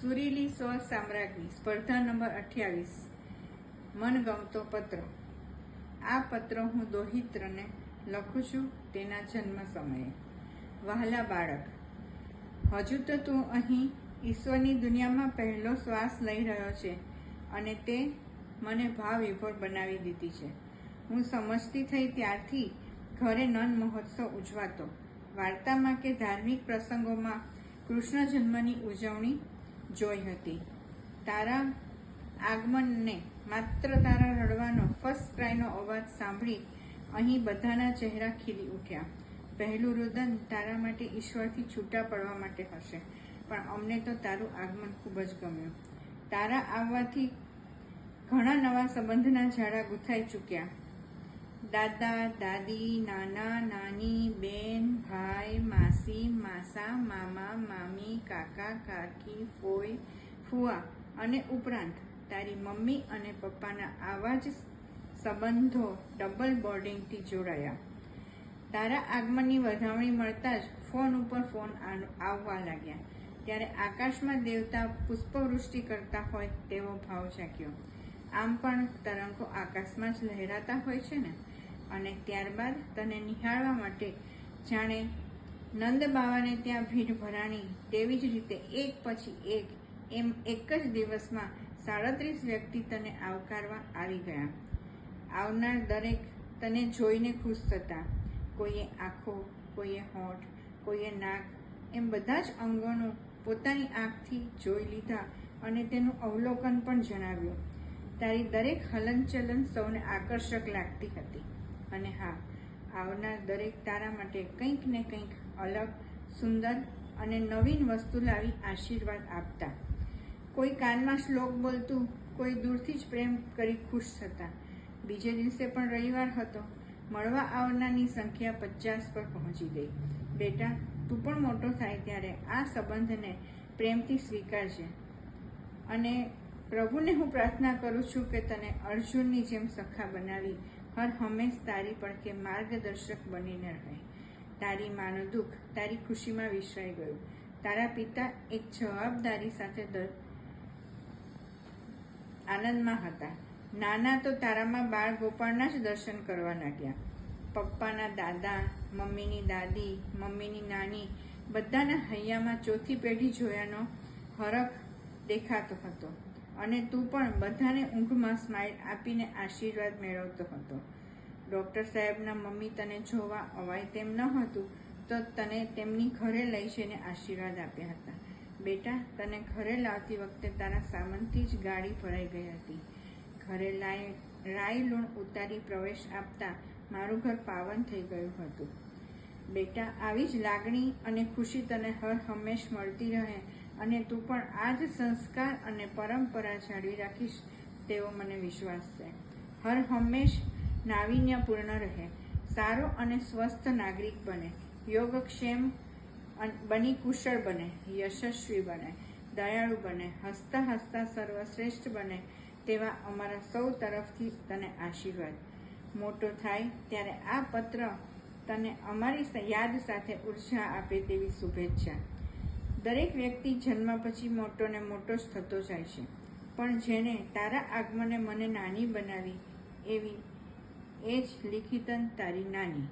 સુરીલી સ્વ સામ્રાજ્ઞી, સ્પર્ધા નંબર અઠ્યાવીસ. મનગમતો પત્ર. આ પત્ર હું દોહિત્રને લખું છું તેના જન્મ સમયે. વહાલા બાળક. હજુ તો તું અહીં ઈશ્વરની દુનિયામાં પહેલો શ્વાસ લઈ રહ્યો છે અને તે મને ભાવ વિભોર બનાવી દીધી છે. હું સમજતી થઈ ત્યારથી ઘરે નન મહોત્સવ ઉજવાતો. વાર્તામાં કે ધાર્મિક પ્રસંગોમાં કૃષ્ણ જન્મની ઉજવણી જોઈ હતી. તારા આગમનને માત્ર તારા રડવાનો ફર્સ્ટ ક્રાયનો અવાજ સાંભળી અહીં બધાના ચહેરા ખીલી ઉઠ્યા. પહેલું રુદન તારા માટે ઈશ્વરથી છૂટા પડવા માટે હશે, પણ અમને તો તારું આગમન ખૂબ જ ગમ્યું. તારા આવવાથી ઘણા નવા સંબંધના ઝાડા ગુથાઈ ચૂક્યા. દાદા, દાદી, નાના, નાની, બેન, ભાઈ, માસી, માસા, મામા, મામી, કાકા, કાકી, ફોઈ ફુવા અને ઉપરાંત તારી મમ્મી અને પપ્પાના આવા જ સંબંધો ડબલ બોર્ડિંગથી જોડાયા. તારા આગમનની વધામણી મળતા જ ફોન ઉપર ફોન આવવા લાગ્યા. ત્યારે આકાશમાં દેવતા પુષ્પવૃષ્ટિ કરતા હોય તેવો ભાવ જાગ્યો. આમ પણ તરંગો આકાશમાં જ લહેરાતા હોય છે ને? અને ત્યારબાદ તને નિહાળવા માટે જાણે નંદ બાવાને ત્યાં ભીડ ભરાણી તેવી જ રીતે એક પછી એક, એમ એક જ દિવસમાં સાડત્રીસ વ્યક્તિ તને આવકારવા આવી ગયા. આવનાર દરેક તને જોઈને ખુશ થતા. કોઈએ આંખો, કોઈએ હોઠ, કોઈએ નાક, એમ બધા જ અંગોનું પોતાની આંખથી જોઈ લીધા અને તેનું અવલોકન પણ જણાવ્યું. તારી દરેક હલનચલન સૌને આકર્ષક લાગતી હતી. અને હા, આવનાર દરેક તારા માટે કંઈક ને કંઈક અલગ, સુંદર અને નવીન વસ્તુ લાવી આશીર્વાદ આપતા. કોઈ કાનમાં શ્લોક બોલતું, કોઈ દૂરથી જ પ્રેમ કરી ખુશ થતા. બીજે દિવસે પણ રવિવાર હતો. મળવા આવનારની સંખ્યા પચાસ પર પહોંચી ગઈ. બેટા, તું પણ મોટો થાય ત્યારે આ સંબંધને પ્રેમથી સ્વીકારજે. અને પ્રભુને હું પ્રાર્થના કરું છું કે તને અર્જુનની જેમ સખા બનાવી, હર હંમેશ તારી પડખે માર્ગદર્શક બનીને રહે. તારી માનું દુઃખ, તારી ખુશીમાં વિસરાઈ ગયું. તારા પિતા એક જવાબદારી સાથે આનંદમાં હતા. નાના તો તારામાં બાળ ગોપાળના જ દર્શન કરવા લાગ્યા. પપ્પાના દાદા, મમ્મીની દાદી, મમ્મીની નાની, બધાના હૈયામાં ચોથી પેઢી જોયાનો હરખ દેખાતો હતો. અને તું પણ બધાને ઊંઘમાં સ્માઇલ આપીને આશીર્વાદ મેળવતો હતો. ડૉક્ટર સાહેબના મમ્મી તને જોવા અવાય તેમ ન હતું, તો તને તેમની ઘરે લઈ જઈને આશીર્વાદ આપ્યા હતા. બેટા, તને ઘરે લાવતી વખતે તારા સામાનથી જ ગાડી ભરાઈ ગઈ હતી. ઘરે લાઈ રાઈ લૂણ ઉતારી પ્રવેશ આપતા મારું ઘર પાવન થઈ ગયું હતું. બેટા, આવી જ લાગણી અને ખુશી તને હર હંમેશ મળતી રહે અને તું પણ આ જ સંસ્કાર અને પરંપરા જાળવી રાખીશ, તેવો મને વિશ્વાસ છે. હર હંમેશ નાવીન્યપૂર્ણ રહે, સારો અને સ્વસ્થ નાગરિક બને, યોગક્ષેમ બની કુશળ બને, યશસ્વી બને, દયાળુ બને, હસતા હસતા સર્વશ્રેષ્ઠ બને, તેવા અમારા સૌ તરફથી તને આશીર્વાદ. મોટો થાય ત્યારે આ પત્ર તને અમારી યાદ સાથે ઊર્જા આપે તેવી શુભેચ્છા. દરેક વ્યક્તિ જન્મ પછી મોટો ને મોટો જ થતો જાય છે. પણ જેણે તારા આગમને મને નાની બનાવી એવી એ જ લિખિતન તારી નાની.